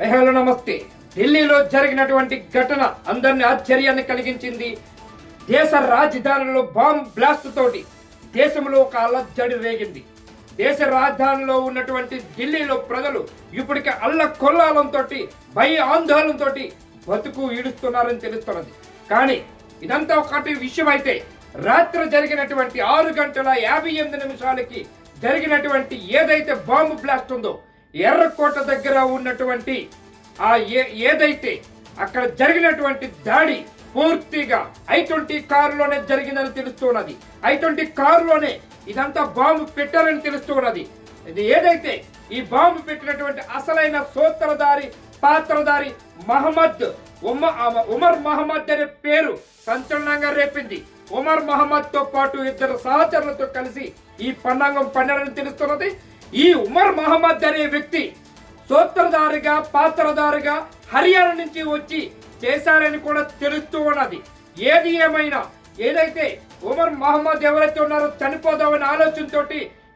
Hello నమస్తే. ఢిల్లీలో జరిగినటువంటి ఘటన అందరిని ఆశ్చర్యాన్ని కలిగించింది. దేశ రాజధానిలో బాంబ్ బ్లాస్ట్ తోటి దేశంలో ఒక అల్లజడి రేగింది. దేశ రాజధానిలో ఉన్నటువంటి ఢిల్లీలో ప్రజలు ఇప్పటికే అల్ల కొల్లాలంతో భయ ఆందోళనతో బతుకు ఈడుస్తున్నారని తెలుస్తున్నది. కానీ ఇదంతా ఒకటి విషయం అయితే రాత్రి జరిగినటువంటి ఆరు గంటల యాభై ఎనిమిది నిమిషాలకి జరిగినటువంటి ఏదైతే బాంబు బ్లాస్ట్ ఉందో ఎర్రకోట దగ్గర ఉన్నటువంటి ఆ ఏ- ఏదైతే అక్కడ జరిగినటువంటి దాడి పూర్తిగా ఐ ట్వంటీ కారులోనే జరిగిందని తెలుస్తున్నది. ఐ ట్వంటీ కారులోనే ఇదంతా బాంబు పెట్టారని తెలుస్తున్నది. ఇది ఏదైతే ఈ బాంబు పెట్టినటువంటి అసలైన సూత్రధారి పాత్రధారి మహమ్మద్ ఉమ- ఉమర్ మహమ్మద్ అనే పేరు సంచలనంగా రేపింది. ఉమర్ మహమ్మద్తో పాటు ఇద్దరు సహచరులతో కలిసి ఈ పన్నాంగం పన్నారని తెలుస్తున్నది. ఈ ఉమర్ మహమ్మద్ అనే వ్యక్తి సూత్రధారిగా పాత్రధారిగా హర్యానా నుంచి వచ్చి చేశారని కూడా తెలుస్తూ ఉన్నది. ఏది ఏమైనా ఏదైతే ఉమర్ మహమ్మద్ ఎవరైతే ఉన్నారో చనిపోదామనే ఆలోచనతో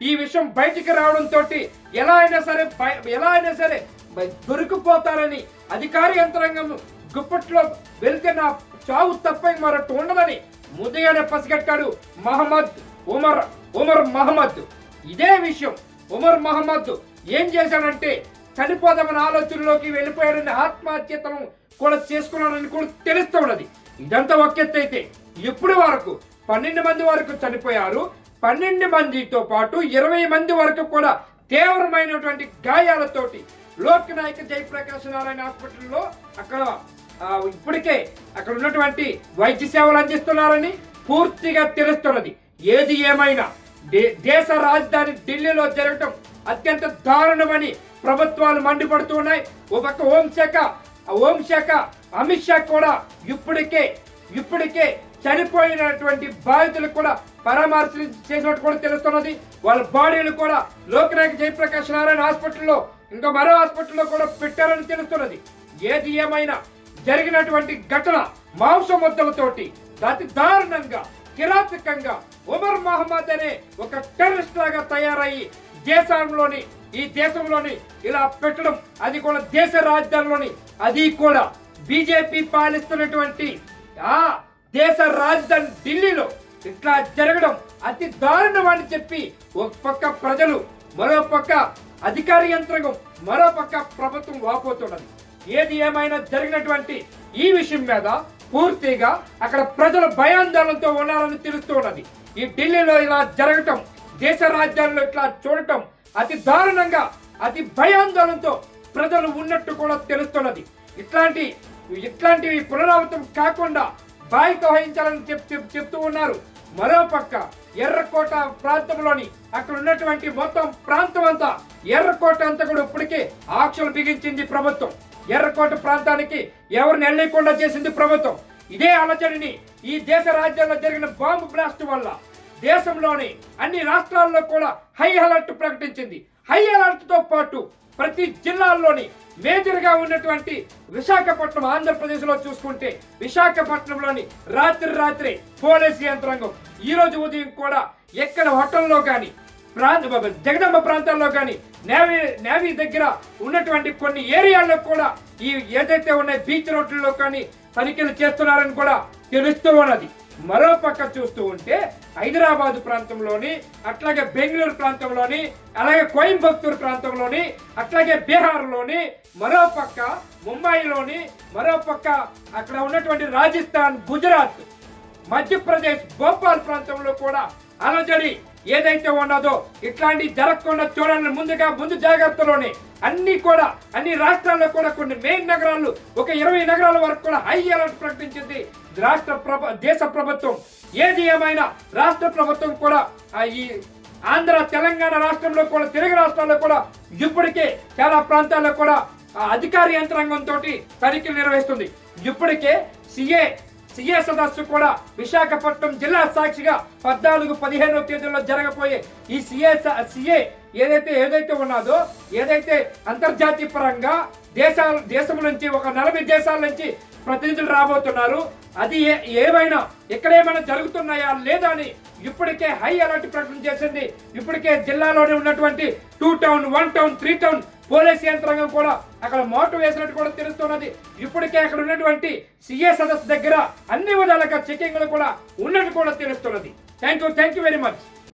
ఈ విషయం బయటికి రావడంతో ఎలా అయినా సరే ఎలా అయినా సరే దొరికిపోతారని అధికార యంత్రాంగం గుప్పట్లో వెళ్తే నా చావు తప్ప మరొకటి ఉండదని ముదయానే పసిగట్టాడు మహమ్మద్ ఉమర్ ఉమర్ మహమ్మద్. ఇదే విషయం. ఉమర్ మహమ్మద్ ఏం చేశాడంటే చనిపోదామని ఆలోచనలోకి వెళ్ళిపోయాడని ఆత్మహత్యతను కూడా చేసుకున్నాడని కూడా తెలుస్తూ ఉన్నది. ఇదంతా ఒక ఎత్తు అయితే వరకు పన్నెండు మంది వరకు చనిపోయారు. పన్నెండు మందితో పాటు ఇరవై మంది వరకు కూడా తీవ్రమైనటువంటి గాయాలతోటి లోక్ నాయక్ జయప్రకాశ్ నారాయణ హాస్పిటల్లో అక్కడ ఇప్పటికే అక్కడ ఉన్నటువంటి వైద్య సేవలు అందిస్తున్నారని పూర్తిగా తెలుస్తున్నది. ఏది ఏమైనా దేశ రాజధాని ఢిల్లీలో జరగటం అత్యంత దారుణమని ప్రభుత్వాలు మండిపడుతూ ఉన్నాయి ఒక హోంశాఖ హోంశాఖ అమిత్ షా కూడా ఇప్పటికే ఇప్పటికే చనిపోయినటువంటి బాధితులు కూడా పరామర్శ చేసినట్టు కూడా తెలుస్తున్నది. వాళ్ళ బాడీలు కూడా లోకనాయక జయప్రకాష్ నారాయణ హాస్పిటల్లో ఇంకా మరో హాస్పిటల్లో కూడా పెట్టారని తెలుస్తున్నది. ఏది ఏమైనా జరిగినటువంటి ఘటన మాంస ముద్దలతోటి అతి దారుణంగా కిరాతకంగా ఉమర్ మహమ్మద్ అనే ఒక టెర్రరిస్ట్ లాగా తయారయ్యి దేశంలోని ఈ దేశంలోని ఇలా పెట్టడం అది కూడా దేశ రాజధానిలోని అది కూడా బీజేపీ పాలిస్తున్నటువంటి ఆ దేశ రాజధాని ఢిల్లీలో ఇట్లా జరగడం అతి దారుణం అని చెప్పి ఒక పక్క ప్రజలు మరో పక్క అధికార యంత్రాంగం మరో పక్క ప్రభుత్వం వాపోతున్నది. ఏది ఏమైనా జరిగినటువంటి ఈ విషయం మీద పూర్తిగా అక్కడ ప్రజలు భయాందోళనతో ఉన్నారని తెలుస్తూ ఉన్నది. ఈ ఢిల్లీలో ఇలా జరగటం దేశ రాజ్యాల్లో ఇట్లా చూడటం అతి దారుణంగా అతి భయాందోళనతో ప్రజలు ఉన్నట్టు కూడా తెలుస్తున్నది. ఇట్లాంటి ఇట్లాంటివి పునరావృతం కాకుండా బాధ్యత వహించాలని చెప్ చెప్- చెప్తూ ఉన్నారు. మరోపక్క ఎర్రకోట ప్రాంతంలోని అక్కడ ఉన్నటువంటి మొత్తం ప్రాంతం అంతా ఎర్రకోట అంతా కూడా ఇప్పటికే ఆక్షలు బిగించింది ప్రభుత్వం. ఎర్రకోట ప్రాంతానికి ఎవరిని వెళ్ళకుండా చేసింది ప్రభుత్వం. ఇదే అలచడిని ఈ దేశ రాజ్యాల్లో జరిగిన బాంబు బ్లాస్ట్ వల్ల దేశంలోని అన్ని రాష్ట్రాల్లో కూడా హై అలర్ట్ ప్రకటించింది. హై అలర్ట్తో పాటు ప్రతి జిల్లాల్లోని మేజర్గా ఉన్నటువంటి విశాఖపట్నం ఆంధ్రప్రదేశ్లో చూసుకుంటే విశాఖపట్నంలోని రాత్రి రాత్రి పోలీసు యంత్రాంగం. ఈ రోజు ఉదయం కూడా ఎక్కడ హోటల్లో కానీ ప్రాంత జగదంబ ప్రాంతాల్లో కానీ నేవీ నేవీ దగ్గర ఉన్నటువంటి కొన్ని ఏరియాల్లో కూడా ఈ ఏదైతే ఉన్నాయి బీచ్ రోడ్లలో కానీ తనిఖీలు చేస్తున్నారని కూడా తెలుస్తూ ఉన్నది. మరో పక్క చూస్తూ ఉంటే హైదరాబాద్ ప్రాంతంలోని అట్లాగే బెంగళూరు ప్రాంతంలోని అలాగే కోయంబత్తూరు ప్రాంతంలోని అట్లాగే బీహార్లోని మరో పక్క ముంబైలోని మరో పక్క అక్కడ ఉన్నటువంటి రాజస్థాన్ గుజరాత్ మధ్యప్రదేశ్ భోపాల్ ప్రాంతంలో కూడా అలజడి ఏదైతే ఉన్నదో ఇట్లాంటి జరగకుండా చూడాలని ముందుగా ముందు జాగ్రత్తలోనే. అన్ని కూడా అన్ని రాష్ట్రాల్లో కూడా కొన్ని మెయిన్ నగరాలు ఒక ఇరవై నగరాల వరకు కూడా హై అలర్ట్ ప్రకటించింది రాష్ట్ర ప్రభ దేశ ప్రభుత్వం. ఏది ఏమైనా రాష్ట్ర ప్రభుత్వం కూడా ఈ ఆంధ్ర తెలంగాణ రాష్ట్రంలో కూడా తెలుగు రాష్ట్రాల్లో కూడా ఇప్పటికే చాలా ప్రాంతాల్లో కూడా అధికార యంత్రాంగంతో తనిఖీలు నిర్వహిస్తుంది. ఇప్పటికే సిఏ సిఏ సదస్సు కూడా విశాఖపట్నం జిల్లా సాక్షిగా పద్నాలుగు పదిహేనో తేదీల్లో జరగబోయే ఈ సీఏ సీఏ ఏదైతే ఏదైతే ఉన్నదో ఏదైతే అంతర్జాతీయ పరంగా దేశాల దేశం నుంచి ఒక నలభై దేశాల నుంచి ప్రతినిధులు రాబోతున్నారు అది ఏ- ఏమైనా ఎక్కడేమైనా జరుగుతున్నాయా లేదా అని ఇప్పటికే హై అలర్ట్ ప్రకటన చేసింది. ఇప్పటికే జిల్లాలోనే ఉన్నటువంటి two town one town three town police యంత్రాంగం కూడా అక్కడ మోటు వేసినట్టు కూడా తెలుస్తున్నది. ఇప్పటికే అక్కడ ఉన్నటువంటి సిఏ సదస్సు దగ్గర అన్ని విధాలుగా చెకింగ్లు కూడా ఉన్నట్టు కూడా తెలుస్తున్నది. Thank you thank you very much